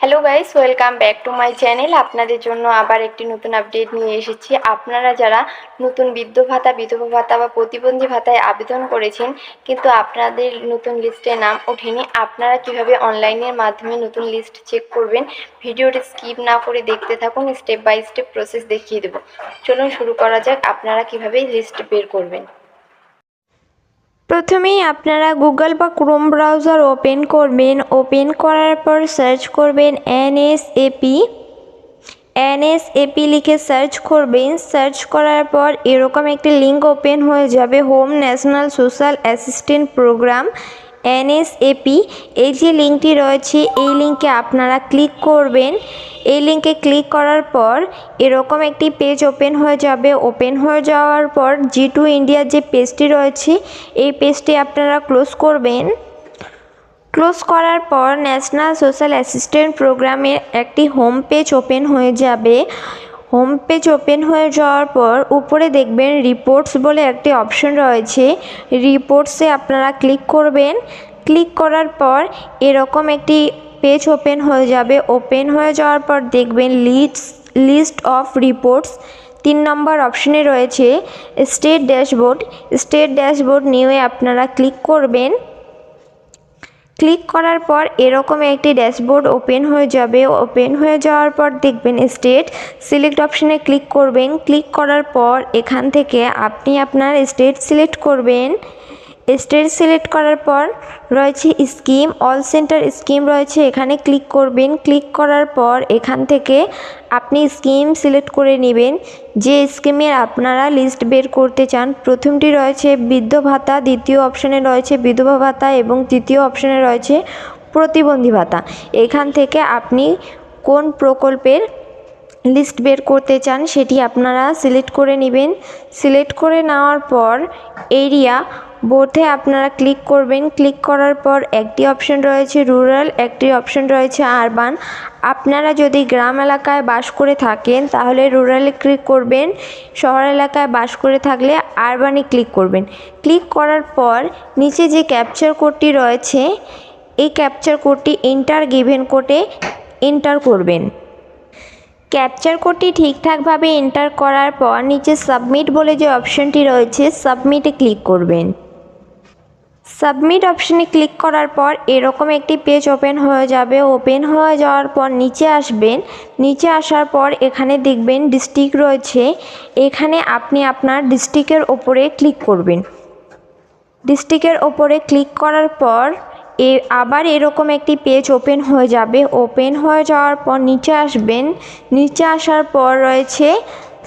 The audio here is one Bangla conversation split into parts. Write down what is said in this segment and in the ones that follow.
Hello guys welcome back to my channel আপনাদের জন্য আবার একটি নতুন আপডেট নিয়ে এসেছি। আপনারা যারা নতুন বৃদ্ধ ভাতা, বিধবা ভাতা বা প্রতিবন্ধী ভাতায় আবেদন করেছেন, কিন্তু আপনাদের নতুন লিস্টে নাম ওঠেনি, আপনারা কীভাবে অনলাইনের মাধ্যমে নতুন লিস্ট চেক করবেন ভিডিওটি স্কিপ না করে দেখতে থাকুন স্টেপ বাই স্টেপ প্রসেস দেখিয়ে দেবো। চলুন শুরু করা যাক, আপনারা কীভাবে লিস্ট বের করবেন। প্রথমেই আপনারা গুগল বা ক্রোম ব্রাউজার ওপেন করবেন। ওপেন করার পর সার্চ করবেন এনএসএপি। এনএসএপি লিখে সার্চ করবেন। সার্চ করার পর এরকম একটি লিঙ্ক ওপেন হয়ে যাবে। Home national social assistant program. NSAP, এই যে লিঙ্কটি রয়েছে, এই লিঙ্কে আপনারা ক্লিক করবেন। এই লিঙ্কে ক্লিক করার পর এরকম একটি পেজ ওপেন হয়ে যাবে। ওপেন হয়ে যাওয়ার পর জি টু ইন্ডিয়ার যে পেজটি রয়েছে, এই পেজটি আপনারা ক্লোজ করবেন। ক্লোজ করার পর ন্যাশনাল সোশ্যাল অ্যাসিস্ট্যান্ট প্রোগ্রামের একটি হোম পেজ ওপেন হয়ে যাবে। হোম পেজ ওপেন হয়ে যাওয়ার পর উপরে দেখবেন রিপোর্টস বলে একটি অপশন রয়েছে। রিপোর্টসে আপনারা ক্লিক করবেন। ক্লিক করার পর এরকম একটি পেজ ওপেন হয়ে যাবে। ওপেন হয়ে যাওয়ার পর দেখবেন লিস্ট লিস্ট অফ রিপোর্টস তিন নম্বর অপশনে রয়েছে স্টেট ড্যাশবোর্ড। স্টেট ড্যাশবোর্ড নিয়ে আপনারা ক্লিক করবেন। ক্লিক করার পর এরকম একটি ড্যাশবোর্ড ওপেন হয়ে যাবে। ওপেন হয়ে যাওয়ার পর দেখবেন স্টেট, সিলেক্ট অপশনে ক্লিক করবেন। ক্লিক করার পর এখান থেকে আপনি আপনার স্টেট সিলেক্ট করবেন। স্টেট সিলেক্ট করার পর রয়েছে স্কিম, অল সেন্টার স্কিম রয়েছে, এখানে ক্লিক করবেন। ক্লিক করার পর এখান থেকে আপনি স্কিম সিলেক্ট করে নেবেন। যে স্কিমের আপনারা লিস্ট বের করতে চান, প্রথমটি রয়েছে বৃদ্ধ ভাতা, দ্বিতীয় অপশানে রয়েছে বিধবা ভাতা এবং তৃতীয় অপশানে রয়েছে প্রতিবন্ধী ভাতা। এখান থেকে আপনি কোন প্রকল্পের লিস্ট বের করতে চান, সেটি আপনারা সিলেক্ট করে নেবেন। সিলেক্ট করে নেওয়ার পর এরিয়া বোথে আপনারা ক্লিক করবেন। ক্লিক করার পর একটি অপশন রয়েছে রুরাল, একটি অপশন রয়েছে আরবান। আপনারা যদি গ্রাম এলাকায় বাস করে থাকেন, তাহলে রুরালে ক্লিক করবেন। শহর এলাকায় বাস করে থাকলে আরবানে ক্লিক করবেন। ক্লিক করার পর নিচে যে ক্যাপচার কোডটি রয়েছে, এই ক্যাপচার কোডটি এন্টার গিভেন কোডে এন্টার করবেন। ক্যাপচার কোডটি ঠিকঠাকভাবে এন্টার করার পর নিচে সাবমিট বলে যে অপশনটি রয়েছে, সাবমিটে ক্লিক করবেন। সাবমিট অপশনে ক্লিক করার পর এরকম একটি পেজ ওপেন হয়ে যাবে। ওপেন হয়ে যাওয়ার পর নিচে আসবেন। নিচে আসার পর এখানে দেখবেন ডিস্ট্রিক্ট রয়েছে। এখানে আপনি আপনার ডিস্ট্রিক্টের ওপরে ক্লিক করবেন। ডিস্ট্রিক্টের ওপরে ক্লিক করার পর এ আবার এরকম একটি পেজ ওপেন হয়ে যাবে। ওপেন হয়ে যাওয়ার পর নিচে আসবেন। নিচে আসার পর রয়েছে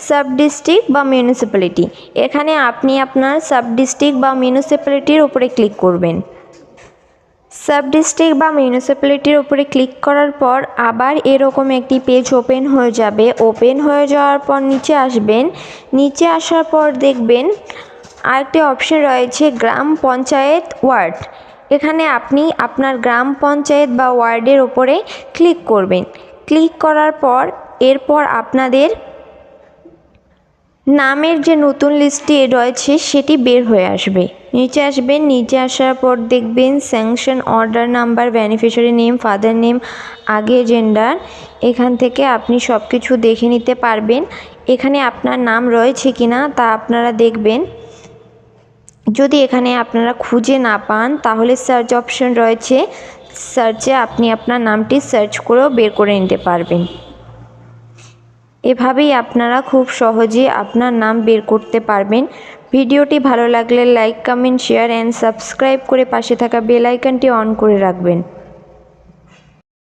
সাব ডিস্ট্রিক্ট বা মিউনিসিপ্যালিটি। এখানে আপনি আপনার সাব ডিস্ট্রিক্ট বা মিউনিসিপ্যালিটির উপরে ক্লিক করবেন। সাব ডিস্ট্রিক্ট বা মিউনিসিপ্যালিটির উপরে ক্লিক করার পর আবার এরকম একটি পেজ ওপেন হয়ে যাবে। ওপেন হয়ে যাওয়ার পর নিচে আসবেন। নিচে আসার পর দেখবেন আরেকটি অপশন রয়েছে গ্রাম পঞ্চায়েত ওয়ার্ড। এখানে আপনি আপনার গ্রাম পঞ্চায়েত বা ওয়ার্ডের ওপরে ক্লিক করবেন। ক্লিক করার পর এরপর আপনাদের নামের যে নতুন লিস্টটি রয়েছে সেটি বের হয়ে আসবে। নিচে আসবেন নিচে আসার পর দেখবেন sanction order number beneficiary name father name আগে জেন্ডার এখান থেকে আপনি সব কিছু দেখে নিতে পারবেন। এখানে আপনার নাম রয়েছে কি না তা আপনারা দেখবেন। যদি এখানে আপনারা খুঁজে না পান, তাহলে সার্চ অপশন রয়েছে। সার্চে আপনি আপনার নামটি সার্চ করেও বের করে নিতে পারবেন। এভাবেই আপনারা খুব সহজে আপনার নাম বের করতে পারবেন। ভিডিওটি ভালো লাগলে like, comment, share and subscribe করে পাশে থাকা বেল আইকনটি অন করে রাখবেন।